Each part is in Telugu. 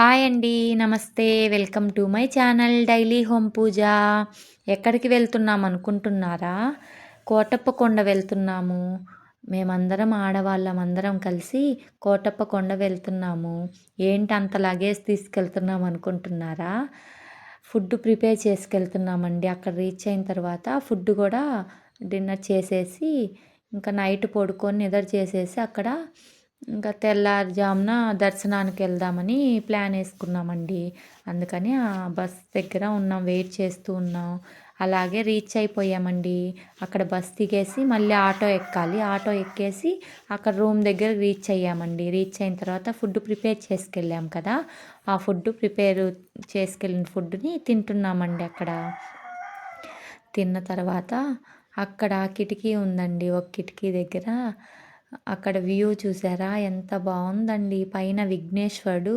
హాయ్ అండి నమస్తే. Welcome to my channel daily home Pooja. ఎక్కడికి వెళ్తున్నాం అనుకుంటున్నారా? కోటప్ప కొండ వెళ్తున్నాము. మేమందరం ఆడవాళ్ళం అందరం కలిసి కోటప్ప కొండ వెళ్తున్నాము. ఏంటి అంత లగేజ్ తీసుకెళ్తున్నాం అనుకుంటున్నారా? ఫుడ్ ప్రిపేర్ చేసుకెళ్తున్నామండి. అక్కడ రీచ్ అయిన తర్వాత ఫుడ్ కూడా డిన్నర్ చేసేసి ఇంకా నైట్ పడుకొని నిద్ర చేసేసి అక్కడ ఇంకా తెల్లారుజామున దర్శనానికి వెళ్దామని ప్లాన్ వేసుకున్నామండి. అందుకని ఆ బస్ దగ్గర ఉన్నాం వెయిట్ చేస్తూ ఉన్నాం. అలాగే రీచ్ అయిపోయామండి. అక్కడ బస్ దిగేసి మళ్ళీ ఆటో ఎక్కాలి. ఆటో ఎక్కేసి అక్కడ రూమ్ దగ్గర రీచ్ అయ్యామండి. రీచ్ అయిన తర్వాత ఫుడ్ ప్రిపేర్ చేసుకెళ్ళాం కదా. ఆ ఫుడ్ ప్రిపేర్ చేసుకెళ్ళిన ఫుడ్ని తింటున్నామండి అక్కడ. తిన్న తర్వాత అక్కడ కిటికీ ఉందండి. ఒక కిటికీ దగ్గర అక్కడ వ్యూ చూసారా? ఎంత బాగుందండి పైన విఘ్నేశ్వరుడు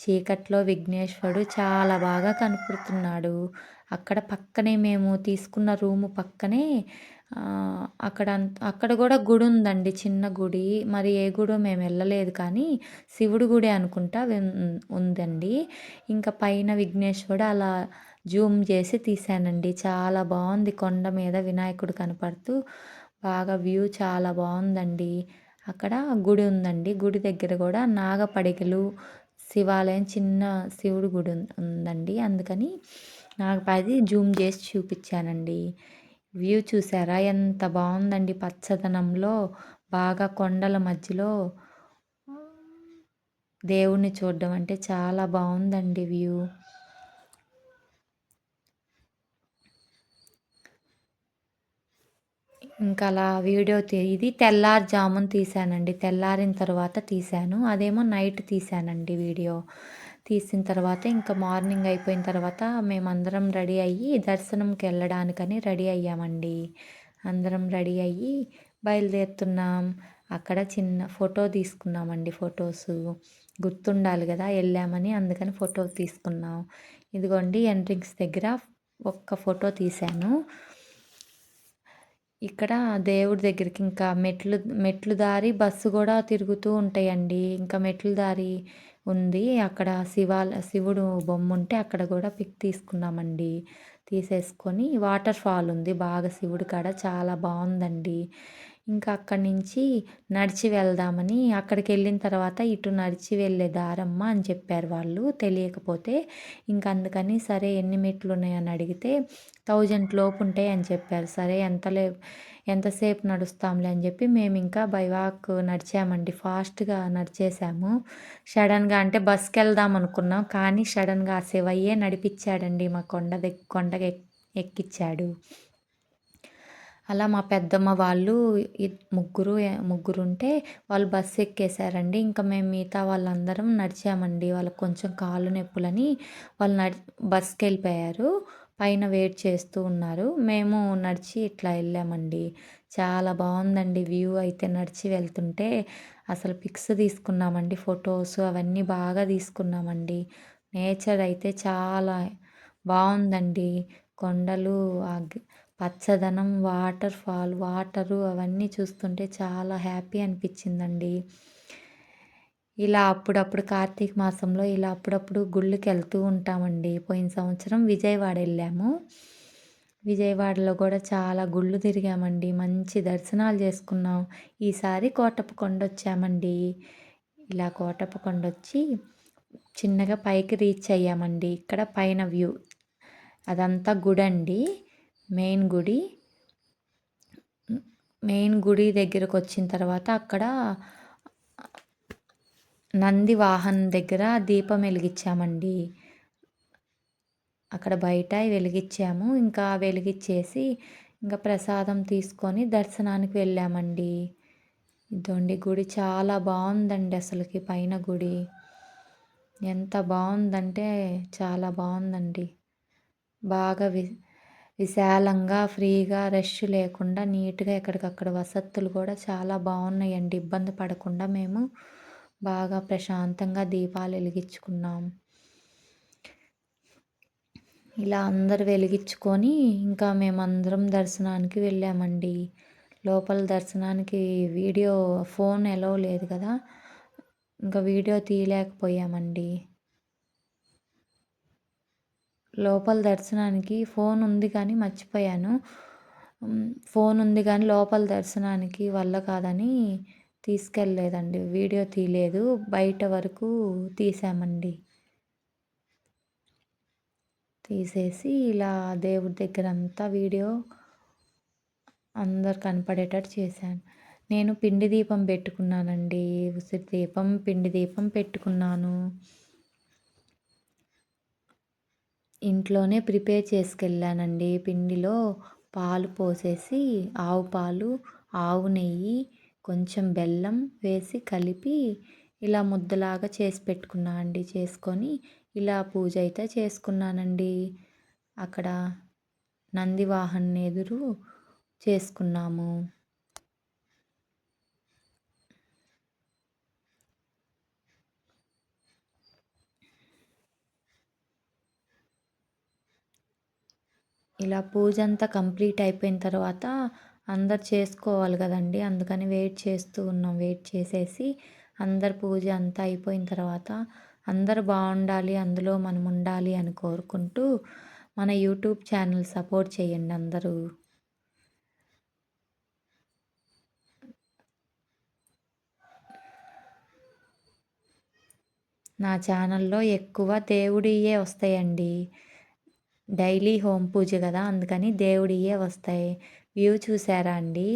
చీకట్లో విఘ్నేశ్వరుడు చాలా బాగా కనపడుతున్నాడు. అక్కడ పక్కనే మేము తీసుకున్న రూము పక్కనే అక్కడ అక్కడ కూడా గుడి ఉందండి చిన్న గుడి. మరి ఏ గుడో మేము వెళ్ళలేదు కానీ శివుడు గుడి అనుకుంటా ఉందండి. ఇంకా పైన విఘ్నేశ్వరుడు అలా జూమ్ చేసి తీసానండి చాలా బాగుంది కొండ మీద వినాయకుడు కనపడుతూ. బాగా వ్యూ చాలా బాగుందండి. అక్కడ గుడి ఉందండి. గుడి దగ్గర కూడా నాగపడికలు శివాలయం చిన్న శివుడు గుడి ఉందండి. అందుకని నాకు అది జూమ్ చేసి చూపించానండి. వ్యూ చూసారా? ఎంత బాగుందండి పచ్చదనంలో బాగా కొండల మధ్యలో. దేవుణ్ణి చూడడం అంటే చాలా బాగుందండి వ్యూ. ఇంకా అలా వీడియో తీ ఇది తెల్లారుజామున తీశానండి. తెల్లారిన తర్వాత తీశాను. అదేమో నైట్ తీశానండి వీడియో. తీసిన తర్వాత ఇంకా మార్నింగ్ అయిపోయిన తర్వాత మేమందరం రెడీ అయ్యి దర్శనంకి వెళ్ళడానికని రెడీ అయ్యామండి. అందరం రెడీ అయ్యి బయలుదేరుతున్నాం. అక్కడ చిన్న ఫోటో తీసుకున్నామండి ఫొటోస్. గుర్తుండాలి కదా వెళ్ళామని అందుకని ఫోటో తీసుకున్నాం. ఇదిగోండి ఎంట్రింగ్స్ దగ్గర ఒక్క ఫోటో తీశాను. ఇక్కడ దేవుడి దగ్గరికి ఇంకా మెట్లు మెట్లు దారి బస్సు కూడా తిరుగుతూ ఉంటాయండి. ఇంకా మెట్లు దారి ఉంది. అక్కడ శివాల శివుడు బొమ్మ ఉంటే అక్కడ కూడా పిక్ తీసుకున్నామండి. తీసేసుకొని వాటర్ ఫాల్ ఉంది. బాగా శివుడి కాడ చాలా బాగుందండి. ఇంకా అక్కడి నుంచి నడిచి వెళ్దామని అక్కడికి వెళ్ళిన తర్వాత ఇటు నడిచి వెళ్ళే దారమ్మ అని చెప్పారు వాళ్ళు. తెలియకపోతే ఇంకా అందుకని సరే ఎన్ని మెట్లు ఉన్నాయని అడిగితే థౌజండ్ లోపు ఉంటాయి అని చెప్పారు. సరే ఎంతలే ఎంతసేపు నడుస్తాంలే అని చెప్పి మేము ఇంకా బైవాక్ నడిచామండి. ఫాస్ట్గా నడిచేసాము. సడన్గా అంటే బస్కి వెళ్దాం అనుకున్నాం కానీ సడన్గా ఆ శివయ్యే నడిపించాడండి మా కొండ దగ్గర ఎక్కిచ్చాడు. అలా మా పెద్దమ్మ వాళ్ళు ముగ్గురు ముగ్గురు ఉంటే వాళ్ళు బస్సు ఎక్కేసారండి ఇంకా మేము మిగతా వాళ్ళందరం నడిచామండి. వాళ్ళకి కొంచెం కాళ్ళు నొప్పులని వాళ్ళు నడి బస్కి వెళ్ళిపోయారు పైన వెయిట్ చేస్తూ ఉన్నారు. మేము నడిచి ఇట్లా వెళ్ళామండి. చాలా బాగుందండి వ్యూ అయితే నడిచి వెళ్తుంటే. అసలు పిక్స్ తీసుకున్నామండి ఫొటోస్ అవన్నీ బాగా తీసుకున్నామండి. నేచర్ అయితే చాలా బాగుందండి. కొండలు పచ్చదనం వాటర్ ఫాల్ వాటరు అవన్నీ చూస్తుంటే చాలా హ్యాపీ అనిపించిందండి. ఇలా అప్పుడప్పుడు కార్తీక మాసంలో ఇలా అప్పుడప్పుడు గుళ్ళకి వెళ్తూ ఉంటామండి. పోయిన సంవత్సరం విజయవాడ వెళ్ళాము. విజయవాడలో కూడా చాలా గుళ్ళు తిరిగామండి. మంచి దర్శనాలు చేసుకున్నాం. ఈసారి కోటప్ప కొండ వచ్చామండి. ఇలా కోటప్ప కొండ వచ్చి చిన్నగా పైకి రీచ్ అయ్యామండి. ఇక్కడ పైన వ్యూ. అదంతా గుడండి. మెయిన్ గుడి మెయిన్ గుడి దగ్గరకు వచ్చిన తర్వాత అక్కడ నంది వాహనం దగ్గర దీపం వెలిగించామండి. అక్కడ బయట వెలిగించాము. ఇంకా వెలిగించేసి ఇంకా ప్రసాదం తీసుకొని దర్శనానికి వెళ్ళామండి. ఇదండి గుడి. చాలా బాగుందండి అసలుకి పైన గుడి. ఎంత బాగుందంటే చాలా బాగుందండి. బాగా వి విశాలంగా ఫ్రీగా రష్ లేకుండా నీట్గా ఎక్కడికక్కడ వసతులు కూడా చాలా బాగున్నాయండి. ఇబ్బంది పడకుండా మేము బాగా ప్రశాంతంగా దీపాలు వెలిగించుకున్నాం. ఇలా అందరు వెలిగించుకొని ఇంకా మేమందరం దర్శనానికి వెళ్ళామండి. లోపల దర్శనానికి వీడియో ఫోన్ ఎలో లేదు కదా. ఇంకా వీడియో తీయలేకపోయామండి. లోపల దర్శనానికి ఫోన్ ఉంది కానీ మర్చిపోయాను. ఫోన్ ఉంది కానీ లోపల దర్శనానికి వల్ల కాదని తీసుకెళ్ళలేదండి. వీడియో తీయలేదు. బయట వరకు తీసామండి. తీసేసి ఇలా దేవుడి దగ్గర అంతా వీడియో అందరు కనపడేటట్టు చేశాను. నేను పిండి దీపం పెట్టుకున్నానండి. ఉసిరి దీపం పిండి దీపం పెట్టుకున్నాను. ఇంట్లోనే ప్రిపేర్ చేసుకెళ్ళానండి. పిండిలో పాలు పోసేసి ఆవు పాలు ఆవు నెయ్యి కొంచెం బెల్లం వేసి కలిపి ఇలా ముద్దలాగా చేసి పెట్టుకున్నా అండి. చేసుకొని ఇలా పూజ అయితే చేసుకున్నానండి. అక్కడ నంది నందివాహన్ ఎదురు చేసుకున్నాము. ఇలా పూజ అంతా కంప్లీట్ అయిపోయిన తర్వాత అందరు చేసుకోవాలి కదండి. అందుకని వెయిట్ చేస్తూ ఉన్నాం. వెయిట్ చేసేసి అందరు పూజ అంతా అయిపోయిన తర్వాత అందరు బాగుండాలి అందులో మనం ఉండాలి అని కోరుకుంటూ మన యూట్యూబ్ ఛానల్ సపోర్ట్ చేయండి అందరూ. నా ఛానల్లో ఎక్కువ దేవుడియే వస్తాయండి. డైలీ హోమ్ పూజ కదా అందుకని దేవుడియే వస్తాయి. వ్యూ చూసారా అండి?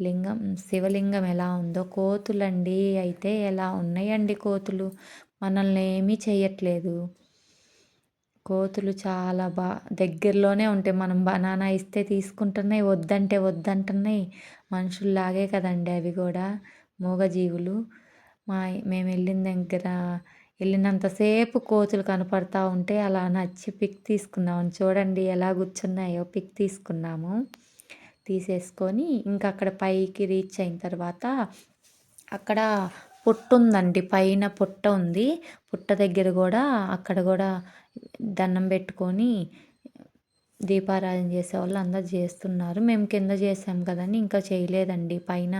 లింగం శివలింగం ఎలా ఉందో కోతులండి అయితే ఎలా ఉన్నాయండి కోతులు? మనల్ని ఏమీ చేయట్లేదు కోతులు చాలా బా దగ్గరలోనే ఉంటాయి మనం బనానా ఇస్తే తీసుకుంటున్నాయి వద్దంటే వద్దంటున్నాయి. మనుషుల్లాగే కదండి అవి కూడా మూగజీవులు. మా మేము వెళ్ళిన దగ్గర వెళ్ళినంతసేపు కోతులు కనపడతా ఉంటే అలా నచ్చి పిక్ తీసుకున్నాము చూడండి ఎలా కూర్చున్నాయో పిక్ తీసుకున్నాము. తీసేసుకొని ఇంకా అక్కడ పైకి రీచ్ అయిన తర్వాత అక్కడ పుట్ట ఉందండి పైన పుట్ట ఉంది. పుట్ట దగ్గర కూడా అక్కడ కూడా దండం పెట్టుకొని దీపారాధన చేసే వాళ్ళు అందరు చేస్తున్నారు. మేము కింద చేసాం కదండి ఇంకా చేయలేదండి. పైన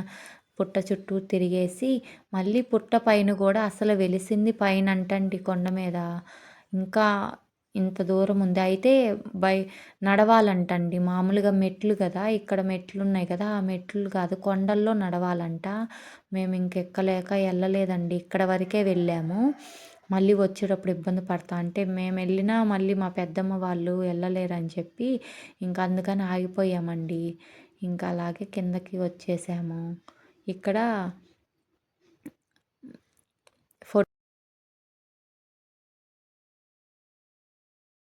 పుట్ట చుట్టూ తిరిగేసి మళ్ళీ పుట్ట పైన కూడా అసలు వెలిసింది పైన అంటండి కొండ మీద. ఇంకా ఇంత దూరం ఉంది. అయితే బై నడవాలంటండి. మామూలుగా మెట్లు కదా ఇక్కడ మెట్లు ఉన్నాయి కదా ఆ మెట్లు కాదు కొండల్లో నడవాలంట. మేము ఇంకెక్కలేక వెళ్ళలేదండి ఇక్కడ వరకే వెళ్ళాము. మళ్ళీ వచ్చేటప్పుడు ఇబ్బంది పడతా అంటే మేము వెళ్ళినా మళ్ళీ మా పెద్దమ్మ వాళ్ళు వెళ్ళలేరని చెప్పి ఇంకా అందుకని ఆగిపోయామండి. ఇంకా అలాగే కిందకి వచ్చేసాము. ఇక్కడ